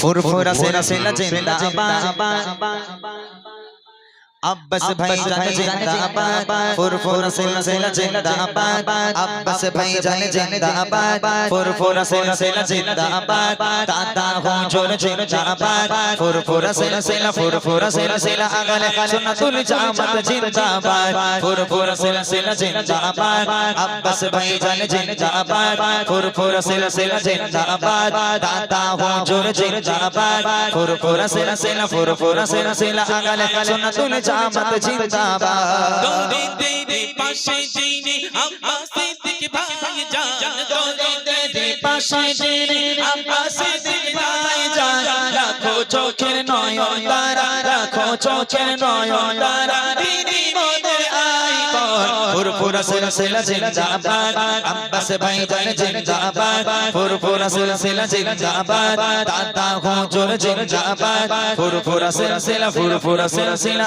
ফুরফুরা সেরা সেরা জিন্দাবাদ আব্বাস ভাই জানে জিন্দাবাদ ফুরফুরা সেরা সেরা জিন্দাবাদ আব্বাস ভাই জানে জিন্দাবাদ ফুরফুরা সেরা সেরা জিন্দাবাদ দাদা হুজুর জিন্দাবাদ ফুরফুরা সেরা সেরা ফুরফুরা সেরা সেরা আগলে সুন্নাতুল জামাত জিন্দাবাদ ফুরফুরা সেরা সেরা জিন্দাবাদ আব্বাস ভাই জানে জিন্দাবাদ ফুরফুরা সেরা সেরা জিন্দাবাদ দাদা হুজুর জিন্দাবাদ ফুরফুরা সেরা সেরা ফুরফুরা সেরা সেরা আগলে সুন্নাতুল জামাত জিন্দাবাদ। দৌড়ে তেরে পাশে জিনে আব্বাস সিদ্দিক ভাই জান দৌড়ে তেরে পাশে জিনে আব্বাস সিদ্দিক ভাই জান রাখো চোখের নয়ন তারা রাখো চোখের নয়ন তারা দিদি মোদের ফুরফুরা সেরা জিন্দাবাদ। আব্বাস ভাই জানে জিন্দাবাদ। ফুরফুরা সেরা জিন্দাবাদ। দাদা হুজুর জিন্দাবাদ। ফুরফুরা সেরা ফুরফুরা সেরা সেরা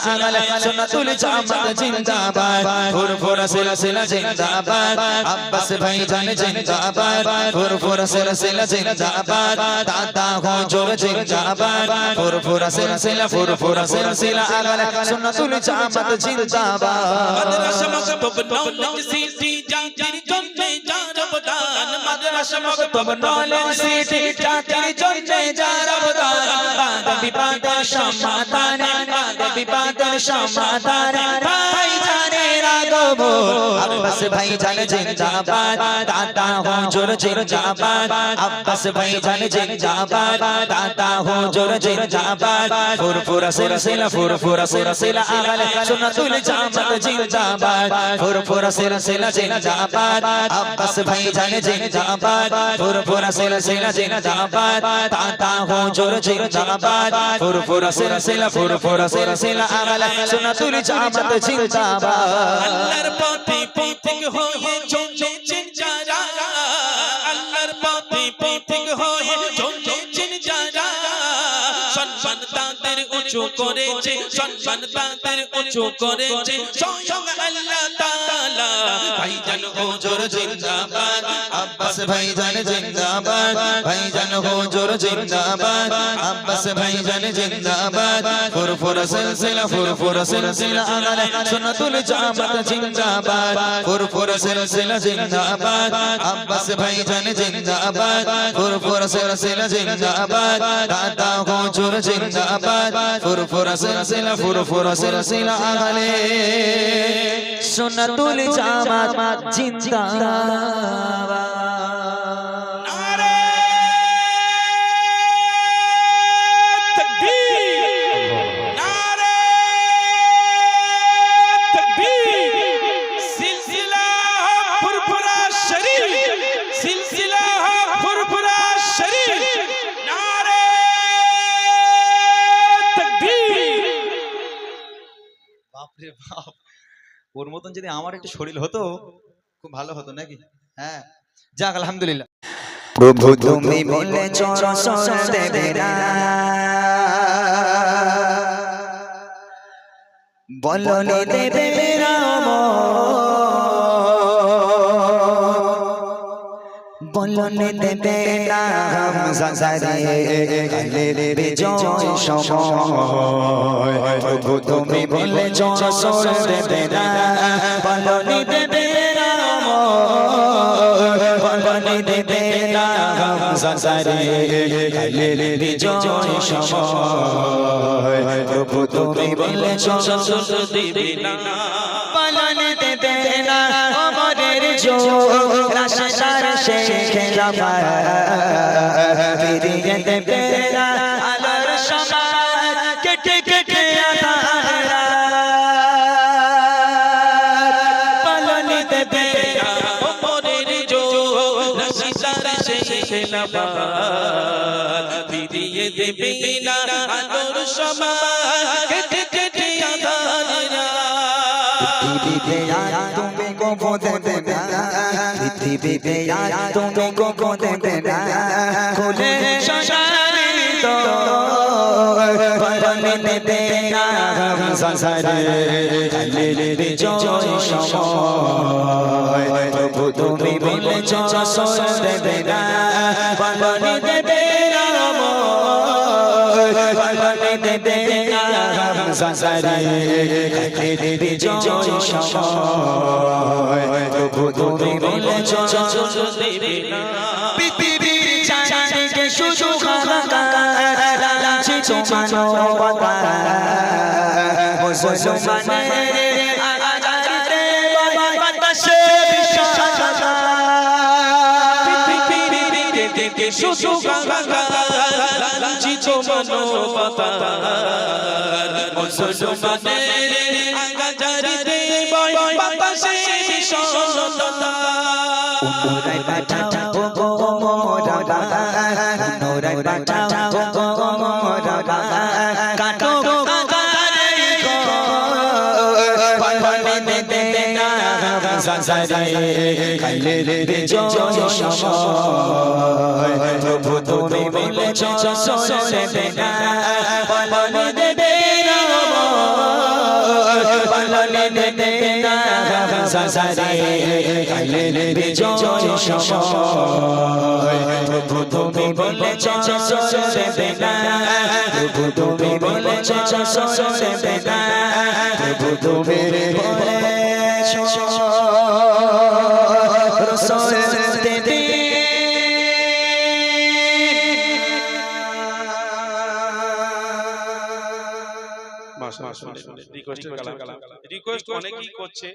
সুন্নাতুল জামাত জিন্দাবাদ। ফুরফুরা সেরা জিন্দাবাদ। আব্বাস ভাই জানে জিন্দাবাদ। ফুরফুরা সেরা জিন্দাবাদ। দাদা হুজুর জিন্দাবাদ। ফুরফুরা সেরা ফুরফুরা সেরা সেরা সুন্নাতুল জামাত জিন্দাবাদ। মক্তব নলেজ সিটি, জাতির জন্যে যার অবদান। মাদ্রাসা মক্তব নলেজ সিটি, জাতির জন্যে যার অবদান। বাদ বিবাদের সমাধান বাদ বিবাদের সমাধান রাগব আব্বাস ভাই জানে জিন্দাবাদ দাদা হুজুর জিন্দাবাদ আব্বাস ভাই জানে জিন্দাবাদ দাদা হুজুর জিন্দাবাদ ফুরফুরা সেরা সেরা ফুরফুরা সেরা সেরা আগলে সুন্নাতুল জামাত জিন্দাবাদ ফুরফুরা সেরা সেরা জিন্দাবাদ আব্বাস ভাই জানে জিন্দাবাদ ফুরফুরা সেরা সেরা জিন্দাবাদ দাদা হুজুর জিন্দাবাদ ফুরফুরা সেরা সেরা ফুরফুরা সেরা সেরা আগলে সুন্নাতুল জামাত জিন্দাবাদ আল্লাহর পথে পথিক হয়ে চলেছেন যারা আল্লাহর পথে পথিক হয়ে চলেছেন যারা সম্মান তাদের উঁচু করেছে, সম্মান তাদের উঁচু করেছে। স্বয়ং আল্লাহ তাআলা জিন্দাবাদ। আব্বাস ভাইজান জিন্দাবাদ। জিন্দাবাদ, আব্বাস ভাইজান জিন্দাবাদ। ফুরফুরা সিলসিলা ফুরফুরা সিলসিলা আগালে সুন্নাতুল জামাত জিন্দাবাদ। ফুরফুরা সিলসিলা জিন্দাবাদ, আব্বাস ভাইজান জিন্দাবাদ। ফুরফুরা সিলসিলা জিন্দাবাদ, দাদা হুজুর জিন্দাবাদ। ফুরফুরা সিলসিলা ফুরফুরা সিলসিলা আগালে সুন্নাতুল জামাত জিন্দাবাদ। বাপরে বাপ। ওর মতন যদি আমার একটু শরীর হতো খুব ভালো হতো নাকি? হ্যাঁ যাক আলহামদুলিল্লাহ। প্রভু তুমি বলে বলো দেবে রাম। বলনি দেবে না সংসারে কালে বিজয় সময়। প্রভু তুমি বলেছ রসল দেবে না বলনি দেবে রাম। বলনি দেবে না সংসারে কালে বিজয় সময়। প্রভু তুমি বলেছ রসল দিবে না পালন দেবে না আমাদের জো রাস্তার শেখেরা ফিরিয়ে দেবে না আলোর সমাজ কেটে কেটে আধারা দেবে না জো রশিদার শেষে নামাজ ফিরিয়ে দেবে না আলোর সমাজ কেটে কেটে আধারা তুমি গোপো দেবে না পৃথিবীতে আজ তুমি গোপো দেবে না। খুলে সংসারে তো পালন দেবে না। সংসারে কালে বিজয় সময়। প্রভু তুমি বলেছ দেবে না। পালন দেবে খাইতে বিজয় সময় প্রভু তুমি বলেছ দেবে না মুসলমানের আগাজারিতে বয় বাতাসে বিষণ্ণতা নোরাই পাঠাও গো মোরা বাবা নোরাই পাঠাও গো মোরা বাবা কাটো গো কারে গো বললে দেবে না হামজারে খাইলে বিজয় সময় প্রভু তুমি বলেছ দেবে না বললে দেবে হামজারে খাইলে বিজয় সময় প্রভু তুমি বলেছ দেবে না প্রভু তুমি বলেছ দেবে না প্রভু তুমি বলেছ রসুল রিকোয়েস্ট রিকোয়েস্ট অনেকেই করছে।